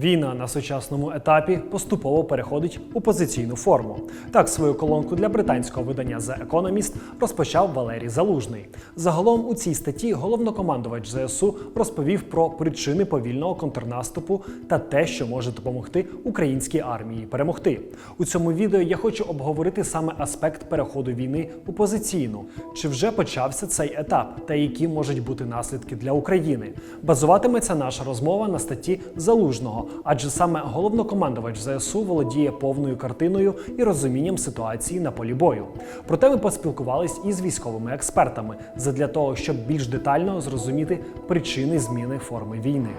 Війна на сучасному етапі поступово переходить у позиційну форму. Так, свою колонку для британського видання The Economist розпочав Валерій Залужний. Загалом у цій статті головнокомандувач ЗСУ розповів про причини повільного контрнаступу та те, що може допомогти українській армії перемогти. У цьому відео я хочу обговорити саме аспект переходу війни у позиційну. Чи вже почався цей етап, та які можуть бути наслідки для України? Базуватиметься наша розмова на статті Залужного, адже саме головнокомандувач ЗСУ володіє повною картиною і розумінням ситуації на полі бою. Проте ми поспілкувались із військовими експертами задля того, щоб більш детально зрозуміти причини зміни форми війни.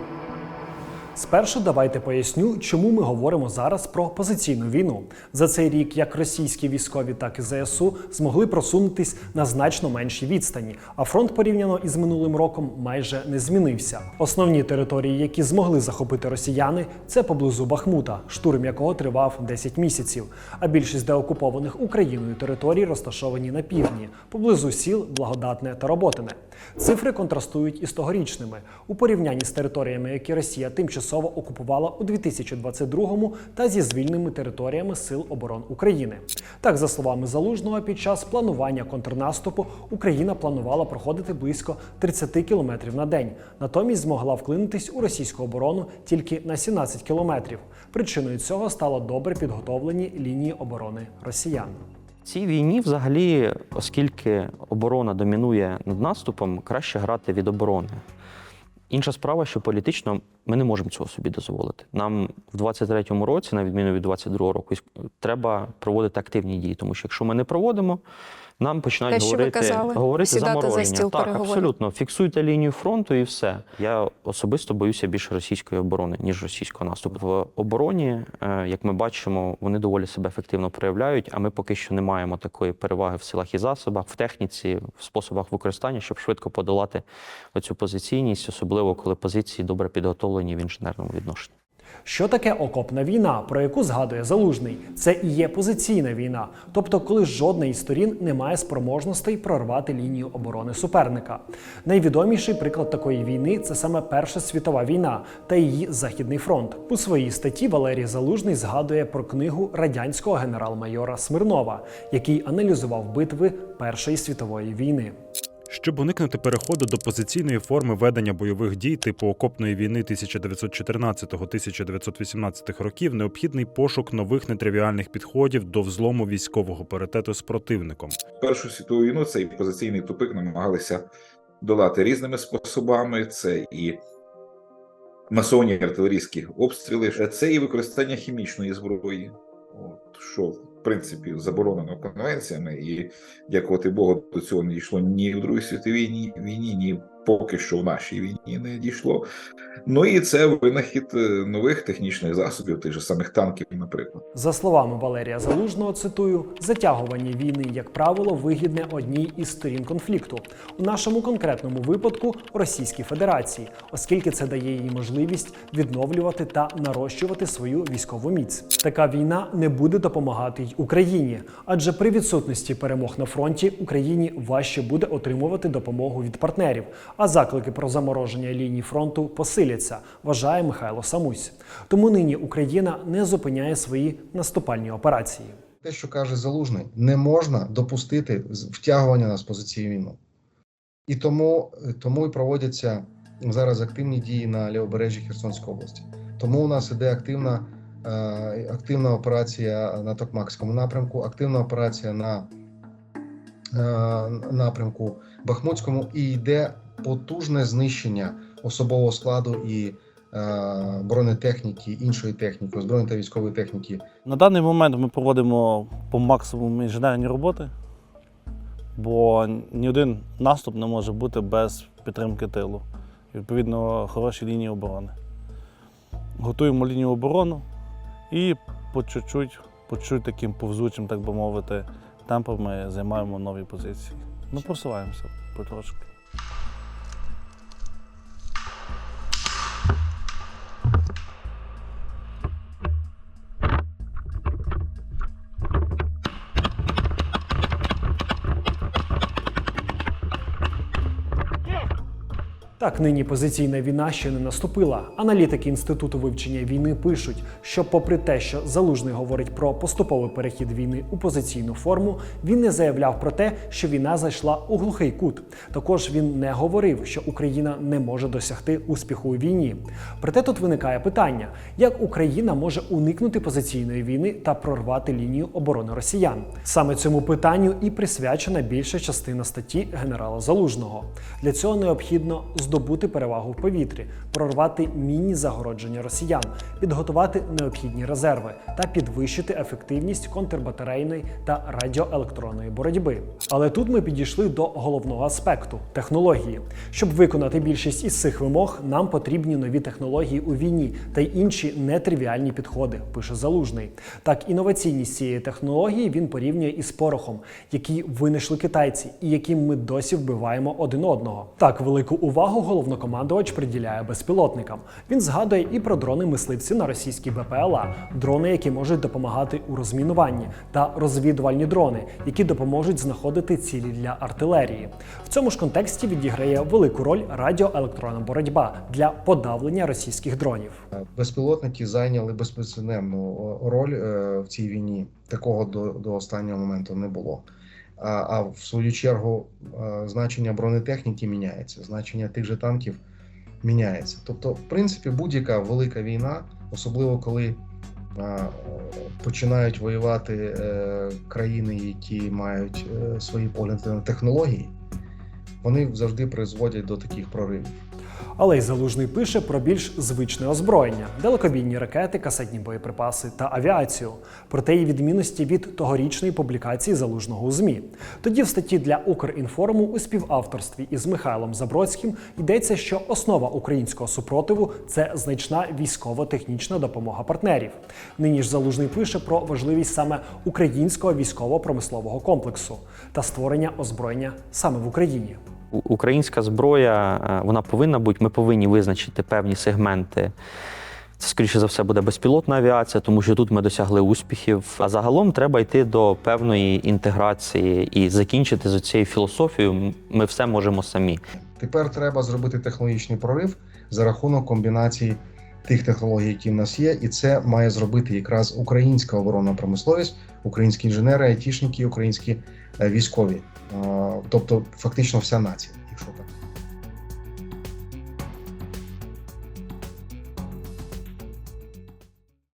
Спершу давайте поясню, чому ми говоримо зараз про позиційну війну. За цей рік як російські військові, так і ЗСУ змогли просунутись на значно меншій відстані, а фронт порівняно із минулим роком майже не змінився. Основні території, які змогли захопити росіяни, це поблизу Бахмута, штурм якого тривав 10 місяців. А більшість деокупованих Україною територій розташовані на півдні, поблизу сіл Благодатне та Роботине. Цифри контрастують із тогорічними у порівнянні з територіями, які Росія тимчасово окупувала у 2022 та зі звільненими територіями Сил оборон України. Так, за словами Залужного, під час планування контрнаступу Україна планувала проходити близько 30 кілометрів на день, натомість змогла вклинитись у російську оборону тільки на 17 кілометрів. Причиною цього стало добре підготовлені лінії оборони росіян. Цій війні, взагалі, оскільки оборона домінує над наступом, краще грати від оборони. Інша справа, що політично ми не можемо цього собі дозволити. Нам в 23-му році, на відміну від 22-го року, треба проводити активні дії, тому що якщо ми не проводимо, нам починають Те, говорити, казали, говорити сідати за замороження. так, абсолютно. Фіксуйте лінію фронту і все. Я особисто боюся більше російської оборони, ніж російського наступу. В обороні, е, як ми бачимо, вони доволі себе ефективно проявляють, а ми поки що не маємо такої переваги в силах і засобах, в техніці, в способах використання, щоб швидко подолати оцю позиційність, особливо коли позиції добре підготовлені в інженерному відношенні. Що таке окопна війна, про яку згадує Залужний? Це і є позиційна війна, тобто коли жодна із сторін не має спроможностей прорвати лінію оборони суперника. Найвідоміший приклад такої війни це саме Перша світова війна та її Західний фронт. У своїй статті Валерій Залужний згадує про книгу радянського генерал-майора Смирнова, який аналізував битви Першої світової війни. Щоб уникнути переходу до позиційної форми ведення бойових дій типу окопної війни 1914-1918 років, необхідний пошук нових нетривіальних підходів до взлому військового паритету з противником. Першу світову війну цей позиційний тупик намагалися долати різними способами. Це і масовні артилерійські обстріли, це і використання хімічної зброї, от, що в принципі заборонено конвенціями, і дякувати Богу, до цього не йшло ні в Другій світовій ні- війні, ні поки що в нашій війні не дійшло. Ну і це винахід е, нових технічних засобів, тих же самих танків, наприклад. За словами Валерія Залужного, цитую, затягування війни, як правило, вигідне одній із сторін конфлікту, у нашому конкретному випадку Російській Федерації, оскільки це дає їй можливість відновлювати та нарощувати свою військову міць. Така війна не буде допомагати й Україні, адже при відсутності перемог на фронті Україні важче буде отримувати допомогу від партнерів, а заклики про замороження ліній фронту посиляться, вважає Михайло Самусь. Тому нині Україна не зупиняє свої наступальні операції. те, що каже Залужний, не можна допустити втягування нас в позиції війну. І тому, тому і проводяться зараз активні дії на лівобережжі Херсонської області. Тому у нас іде активна, е, активна операція на Токмакському напрямку, активна операція на е, напрямку Бахмутському, і йде потужне знищення особового складу і е, бронетехніки, іншої техніки, озброєння та військової техніки На даний момент ми проводимо по максимуму інженерні роботи, бо ні один наступ не може бути без підтримки тилу. Відповідно, хороші лінії оборони. Готуємо лінію оборони і по чуть-чуть, по чуть таким повзучим, так би мовити, темпами займаємо нові позиції. Ми просуваємося потрошки. Так, нині позиційна війна ще не наступила. Аналітики інституту вивчення війни пишуть, що, попри те, що залужний говорить про поступовий перехід війни у позиційну форму, він не заявляв про те, що війна зайшла у глухий кут. Також він не говорив, що Україна не може досягти успіху у війні. Проте тут виникає питання: як Україна може уникнути позиційної війни та прорвати лінію оборони росіян? Саме цьому питанню і присвячена більша частина статті генерала Залужного. Для цього необхідно здобути перевагу в повітрі, прорвати міні загородження росіян, підготувати необхідні резерви та підвищити ефективність контрбатарейної та радіоелектронної боротьби. Але тут ми підійшли до головного аспекту технології. Щоб виконати більшість із цих вимог, нам потрібні нові технології у війні та й інші нетривіальні підходи, пише Залужний. Так, інноваційність цієї технології він порівнює із порохом, який винайшли китайці, і яким ми досі вбиваємо один одного. Так, велику увагу головнокомандувач приділяє безпілотникам. Він згадує і про дрони мисливці на російській БПЛА, дрони, які можуть допомагати у розмінуванні, та розвідувальні дрони, які допоможуть знаходити цілі для артилерії. В цьому ж контексті відіграє велику роль радіоелектронна боротьба для подавлення російських дронів. Безпілотники зайняли безпрецедентну роль е, в цій війні. Такого до, до останнього моменту не було. А, в свою чергу значення бронетехніки міняється, значення тих же танків міняється. Тобто, в принципі, будь-яка велика війна, особливо коли починають воювати е, країни, які мають е, свої погляди на технології, вони завжди призводять до таких проривів. Але й залужний пише про більш звичне озброєння: далекобійні ракети, касетні боєприпаси та авіацію. Проте її відмінності від тогорічної публікації залужного у ЗМІ. Тоді в статті для Укрінформу у співавторстві із Михайлом Забродським йдеться, що основа українського супротиву це значна військово-технічна допомога партнерів. Нині ж залужний пише про важливість саме українського військово-промислового комплексу та створення озброєння саме в Україні. Українська зброя е, вона повинна бути. Ми повинні визначити певні сегменти. Це, скоріше за все, буде безпілотна авіація, тому що тут ми досягли успіхів. А загалом треба йти до певної інтеграції і закінчити з цією філософією. Ми все можемо самі. Тепер треба зробити технологічний прорив за рахунок комбінації тих технологій, які в нас є, і це має зробити якраз українська оборонна промисловість, українські інженери, айтішники, українські е, військові, тобто фактично вся нація, якщо так.